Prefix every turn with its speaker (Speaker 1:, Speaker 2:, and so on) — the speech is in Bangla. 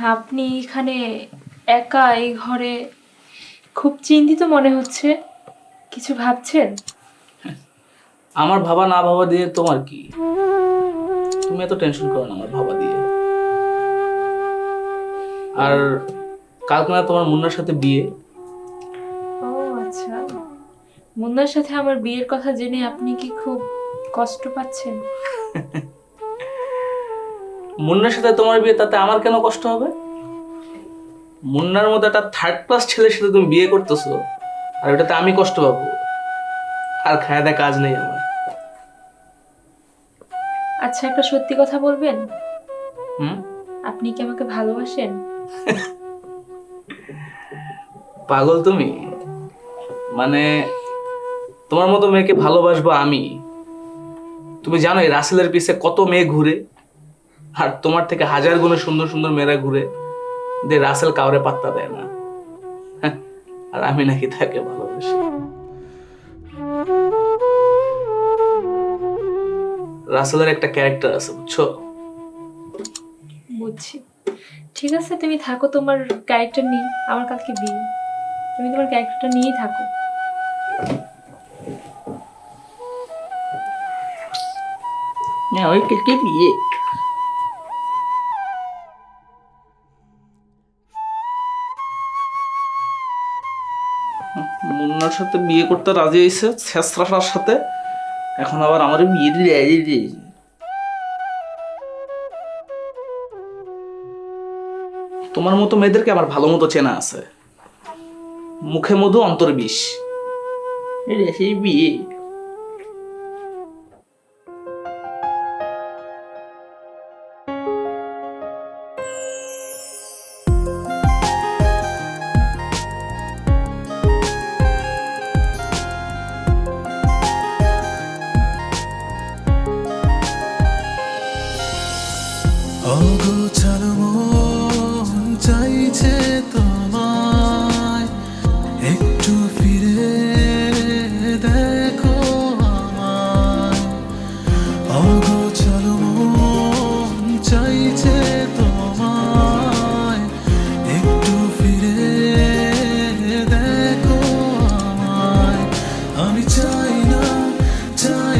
Speaker 1: আপনি এখানে একা এই ঘরে খুব চিন্তিত মনে হচ্ছে? কিছু ভাবছেন?
Speaker 2: আমার ভাবা না ভাবা দিয়ে তোমার কি? তুমি এত টেনশন করো না আমার ভাবা দিয়ে। আর কালকে না তোমার মুন্নার সাথে বিয়ে।
Speaker 1: ও আচ্ছা। মুন্নার সাথে আমার বিয়ের কথা জেনে আপনি কি খুব কষ্ট পাচ্ছেন?
Speaker 2: মুন্নার সাথে তোমার বিয়ে তাতে আমার কেন কষ্ট হবে? মুন্নার মতো একটা থার্ড ক্লাস ছেলের সাথে তুমি বিয়ে করতেছো আর ওটাতে আমি কষ্ট পাবো। আর খায় দেয় কাজ নেই আমার।
Speaker 1: আচ্ছা একটা সত্যি কথা বলবেন?
Speaker 2: হুম?
Speaker 1: আপনি কি আমাকে ভালোবাসেন?
Speaker 2: পাগল তুমি। মানে তোমার মতো মেয়েকে ভালোবাসবো আমি। তুমি জানো এই রাসেলের পিছে কত মেয়ে ঘুরে। আর তোমার থেকে হাজার গুণে সুন্দর সুন্দর মেয়েরা ঘুরে যে রাসেল কাউরে পাত্তা দেয় না। হ্যাঁ, আর আমি নাকি তাকে ভালোবাসি। রাসেলের একটা ক্যারেক্টার আছে বুঝছ?
Speaker 1: বুঝছি। ঠিক আছে তুমি থাকো তোমার ক্যারেক্টার নিয়ে আমার কালকে বিয়ে। তুমি তোমার ক্যারেক্টারটা নিয়েই থাকো।
Speaker 2: হ্যাঁ ওই কে বিয়ে? মুন্নার সাথে বিয়ে করতে রাজি হয়েছে, শেষরাশার সাথে। এখন আবার আমার বিয়ে দিয়ে তোমার মতো মেয়েদেরকে আমার ভালো মতো চেনা আছে। মুখে মধু, অন্তর বিষ। অগোছালো মন চাইছে তোমায়। একটু ফিরে দেখো আমায়।
Speaker 3: অগোছালো মন চাইছে তোমায়। একটু ফিরে দেখো আমায়। আমি চাই না, চাই